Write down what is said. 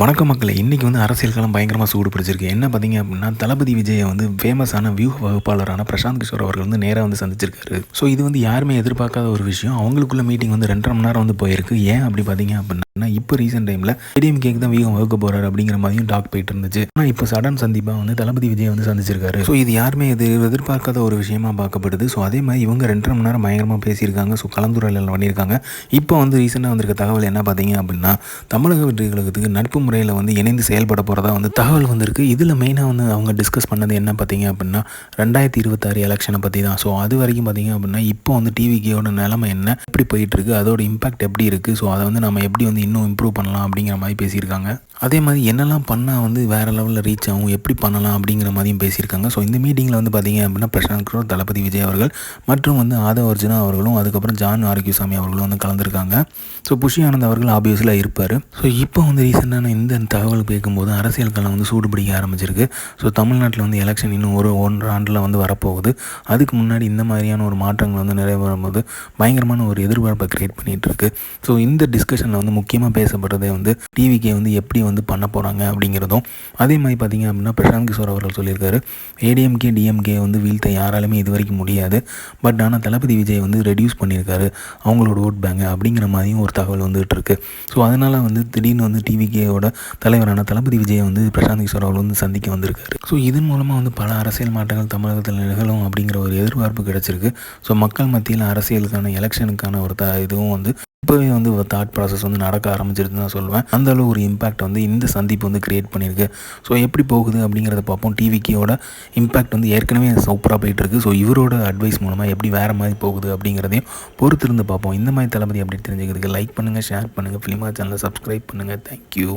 வணக்கம் மக்களை. இன்றைக்கி வந்து அரசியல் களம் பயங்கரமாக சூடு பிடிச்சிருக்கு. என்ன பார்த்தீங்க அப்படின்னா தளபதி விஜயை வந்து ஃபேமஸான வியூக வகுப்பாளரான பிரசாந்த் கிஷோர் அவர்கள் வந்து நேராக வந்து சந்திச்சிருக்காரு. ஸோ இது வந்து யாருமே எதிர்பார்க்காத ஒரு விஷயம். அவங்களுக்குள்ள மீட்டிங் வந்து ரெண்டரை மணி நேரம் வந்து போயிருக்கு. ஏன் அப்படி பார்த்தீங்க அப்படின்னா இப்போ ரீசெண்ட் டைமில் ஏடிஎம் கேக்கு தான் வீகம் வகுக்க போகிறார் அப்படிங்கிற மாதிரியும் டாக் போயிட்டு இருந்துச்சு. ஆனால் இப்போ சடன் சந்திப்பாக வந்து தளபதி விஜய் வந்து சந்திச்சிருக்காரு. ஸோ இது யாருமே இது எதிர்பார்க்காத ஒரு விஷயமா பார்க்கப்படுது. ஸோ அதே மாதிரி இவங்க ரெண்டரை மணி நேரம் பயங்கரமாக பேசியிருக்காங்க. ஸோ கலந்துரையாடல் பண்ணியிருக்காங்க. இப்போ வந்து ரீசெண்டாக வந்திருக்க தகவல் என்ன பார்த்தீங்க அப்படின்னா தமிழக வெற்றி கழகத்துக்கு நட்பு முறையில் வந்து இணைந்து செயல்பட போகிறதா வந்து தகவல் வந்திருக்கு. இதில் மெயினாக வந்து அவங்க டிஸ்கஸ் பண்ணது என்ன பார்த்தீங்க அப்படின்னா ரெண்டாயிரத்தி இருபத்தாறு எலெக்ஷனை பற்றி தான். ஸோ அது வரைக்கும் பார்த்தீங்க அப்படின்னா இப்போ வந்து டிவிகேயோட நிலைமை என்ன எப்படி போயிட்டு இருக்கு அதோட இம்பாக்ட் எப்படி இருக்குது ஸோ அதை வந்து நம்ம எப்படி வந்து இன்னும் இம்ப்ரூவ் பண்ணலாம் அப்படிங்கிற மாதிரி பேசியிருக்காங்க. அதே மாதிரி என்னெல்லாம் பண்ணால் வந்து வேறு லெவலில் ரீச் ஆகும் எப்படி பண்ணலாம் அப்படிங்கிற மாதிரியும் பேசியிருக்காங்க. ஸோ இந்த மீட்டிங்கில் வந்து பார்த்திங்க அப்படின்னா பிரசாந்த் கிரோர் தளபதி விஜய் அவர்கள் மற்றும் வந்து ஆதவ அர்ஜுனா அவர்களும் அதுக்கப்புறம் ஜான் ஆரோக்கியசாமி அவர்களும் வந்து கலந்துருக்காங்க. ஸோ புஷி ஆனந்த் அவர்கள் ஆப்வியஸில் இருப்பார். ஸோ இப்போ வந்து ரீசெண்டான இந்த தகவல் கேட்கும்போது அரசியல் களம் வந்து சூடு பிடிக்க ஆரம்பிச்சிருக்கு. ஸோ தமிழ்நாட்டில் வந்து எலெக்ஷன் இன்னும் ஒரு ஒன்றரை ஆண்டில் வந்து வரப்போகுது. அதுக்கு முன்னாடி இந்த மாதிரியான ஒரு மாற்றங்கள் வந்து நிறைவேறும்போது பயங்கரமான ஒரு எதிர்பார்ப்பை க்ரியேட் பண்ணிகிட்டு இருக்கு. ஸோ இந்த டிஸ்கஷனில் வந்து முக்கியமாக பேசப்படுறதே வந்து டிவிக்கே வந்து எப்படி வந்து வந்து பண்ண போகிறாங்க அப்படிங்கிறதும். அதே மாதிரி பார்த்தீங்க அப்படின்னா பிரசாந்த் கிஷோர் அவர்கள் சொல்லியிருக்காரு ஏடிஎம்கே டிஎம்கே வந்து வீழ்த்த யாராலுமே இது வரைக்கும் முடியாது. பட் ஆனால் தளபதி விஜய் வந்து ரெடியூஸ் பண்ணியிருக்காரு. அவங்களோட ஓட் பேங்க் அப்படிங்கிற மாதிரியும் ஒரு தகவல் வந்துகிட்டு இருக்கு. ஸோ அதனால் வந்து திடீர்னு வந்து டிவிகேயோட தலைவரான தளபதி விஜயை வந்து பிரசாந்த் கிஷோர் அவர்கள் வந்து சந்திக்க வந்திருக்காரு. ஸோ இதன் மூலமாக வந்து பல அரசியல் மாற்றங்கள் தமிழகத்தில் நிகழும் அப்படிங்கிற ஒரு எதிர்பார்ப்பு கிடைச்சிருக்கு. ஸோ மக்கள் மத்தியில் அரசியலுக்கான எலெக்ஷனுக்கான ஒரு த இதுவும் வந்து இப்போவே வந்து ஒரு தாட் ப்ராசஸ் வந்து நடக்க ஆரம்பிச்சிருதுன்னு தான் சொல்லுவேன் அந்த அளவு ஒரு இம்பாக்ட் வந்து இந்த சந்திப்பு வந்து கிரியேட் பண்ணியிருக்கு. ஸோ எப்படி போகுது அப்படிங்கிறத பார்ப்போம். டிவிக்கோட இம்பாக்ட் வந்து ஏற்கனவே சூப்பராக போயிட்டுருக்கு. ஸோ இவரோட அட்வைஸ் மூலமாக எப்படி வேறு மாதிரி போகுது அப்படிங்கிறதையும் பொறுத்திருந்து பார்ப்போம். இந்த மாதிரி தளபதி அப்படி தெரிஞ்சுக்கிறதுக்கு லைக் பண்ணுங்கள் ஷேர் பண்ணுங்கள் ஃபிலிமா சேனலை சப்ஸ்கிரைப் பண்ணுங்கள் தேங்க்யூ